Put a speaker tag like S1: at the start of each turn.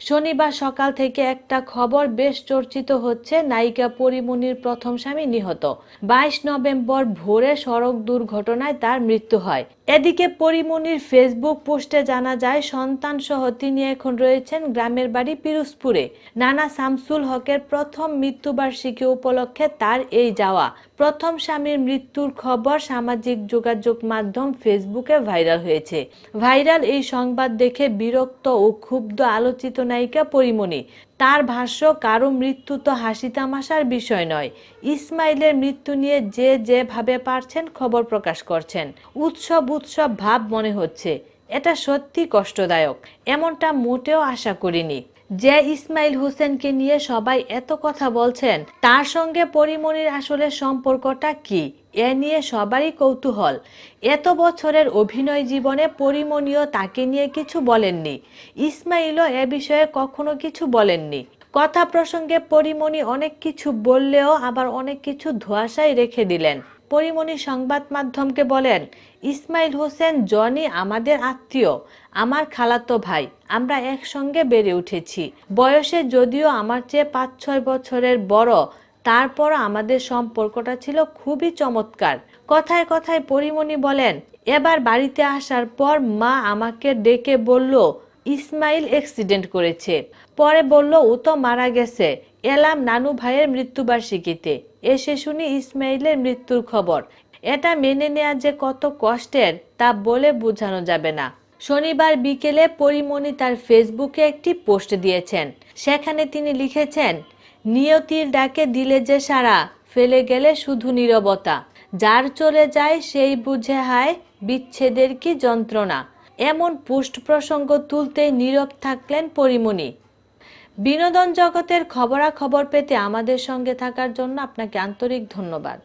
S1: শনিবার সকাল থেকে একটা খবর বেশ চর্চিত হচ্ছে। নায়িকা পরিমণির প্রথম স্বামী নিহত। বাইশ নভেম্বর ভোরে সড়ক দুর্ঘটনায় তার মৃত্যু হয়। এদিকে পরিমণির ফেসবুক পোস্টে জানা যায় সন্তান সহ তিনি এখন রয়েছেন গ্রামের বাড়ি পিরোজপুরে। নানা শামসুল হকের প্রথম মৃত্যুবার্ষিকী উপলক্ষে তার এই যাওয়া। প্রথম স্বামীর মৃত্যুর খবর সামাজিক যোগাযোগ মাধ্যম ফেসবুকে ভাইরাল হয়েছে। ভাইরাল এই সংবাদ দেখে বিরক্ত ও ক্ষুব্ধ আলোচিত নায়িকা পরিমণি তার ভাষ্য, কারও মৃত্যু তো হাসি তামাশার বিষয় নয়। ইসমাইলের মৃত্যু নিয়ে যে যেভাবে পারছেন খবর প্রকাশ করছেন। উৎসব উৎসব ভাব মনে হচ্ছে। এটা সত্যি কষ্টদায়ক। এমনটা মোটেও আশা করিনি। যে ইসমাইল হোসেনকে নিয়ে সবাই এত কথা বলছেন, তার সঙ্গে পরিমণির আসলে সম্পর্কটা কি? এ নিয়ে সবারই কৌতূহল। এত বছরের অভিনয় জীবনে পরিমণিও তাকে নিয়ে কিছু বলেননি। ইসমাইলও এ বিষয়ে কখনো কিছু বলেননি। কথা প্রসঙ্গে পরিমণি অনেক কিছু বললেও আবার অনেক কিছু ধোয়াশায় রেখে দিলেন। পরিমণি সংবাদ মাধ্যমকে বলেন, ইসমাইল হোসেন, জনি আমাদের আত্মীয়, আমার খালাতো ভাই, আমরা একসঙ্গে বেড়ে উঠেছি। বয়সে যদিও আমার চেয়ে পাঁচ ছয় বছরের বড় তারপর আমাদের সম্পর্কটা ছিল খুবই চমৎকার। কথায় কথায় পরিমণি বলেন, এবার বাড়িতে আসার পর মা আমাকে ডেকে বলল ইসমাইল অ্যাক্সিডেন্ট করেছে। পরে বলল, ও তো মারা গেছে। এলাম নানু ভাইয়ের মৃত্যুবার্ষিকীতে। এসে শুনি ইসমাইলের মৃত্যুর খবর। এটা মেনে নেওয়া যে কত কষ্টের, তা বলে বোঝানো যাবে না। শনিবার বিকেলে পরিমণি তার ফেসবুকে একটি পোস্ট দিয়েছেন। সেখানে তিনি লিখেছেন, নিয়তির ডাকে দিলে যে সারা, ফেলে গেলে শুধু নীরবতা। যার চলে যায় সেই বুঝে হায়, বিচ্ছেদের কি যন্ত্রণা? এমন পুষ্ট প্রসঙ্গ তুলতে নীরব থাকলেন পরিমণি। বিনোদন জগতের খবরাখবর পেতে আমাদের সঙ্গে থাকার জন্য আপনাকে আন্তরিক ধন্যবাদ।